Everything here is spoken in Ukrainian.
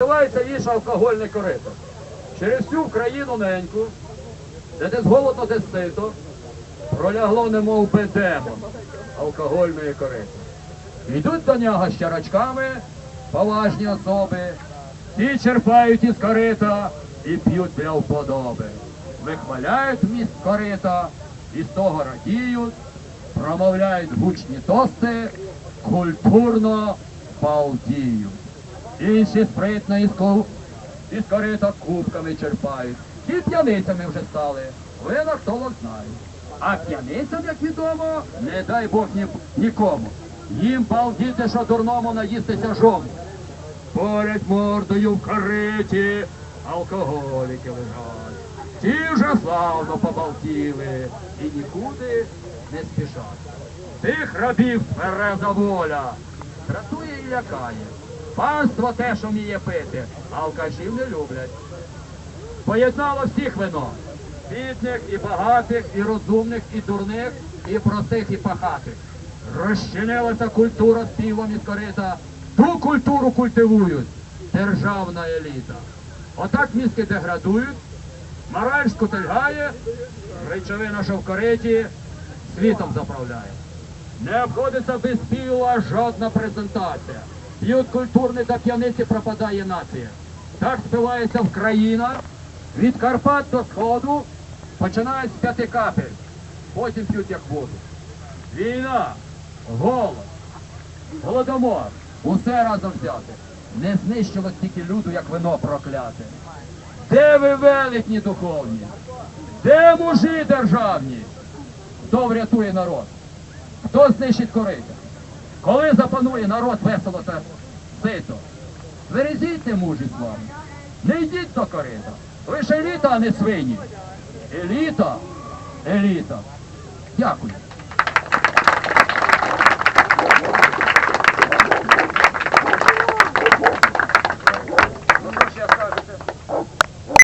Називається віша алкогольне корито. Через всю країну неньку, де десь голодно, десь сито, пролягло немов би демон алкогольної корито. Йдуть до нього з чарочками поважні особи, ті черпають із корита і п'ють для вподоби. Вихваляють вміст корита, і з того радіють, промовляють гучні тости, культурно балдіють. Інші спритно із, ку... із корита кубками черпають. Ті п'яницями вже стали. Вина хто вас знає. А п'яницям, як відомо, не дай Бог ні... нікому. Їм балдіти, що дурному наїстися жому. Поряд мордою в кориті алкоголіки лежать. Ті вже славно побалтіли і нікуди не спішать. Тих рабів твереза воля дратує і лякає. Панство те, що вміє пити, алкашів не люблять. Поєднало всіх вино. Бідних і багатих, і розумних, і дурних, і простих, і пахатих. Розчинилася культура з півом із корита. Ту культуру культивують державна еліта. Отак мізки деградують, мораль скотильгає, речовина, що в кориті, світом заправляє. Не обходиться без піва жодна презентація. П'ють культурні та п'яниці пропадає нація. Так спивається в країна від Карпат до Сходу, починають з п'яти капель, потім п'ють як воду. Війна, голод, голодомор, усе разом взяти. Не знищило стільки люду, як вино прокляте. Де ви велетні духовні? Де мужі державні? Хто врятує народ? Хто знищить корита? Коли запанує народ весело та сито? вирізіть, мужі з вами. Не йдіть до корита. Лише еліта, а не свині. Еліта, еліта. Дякую.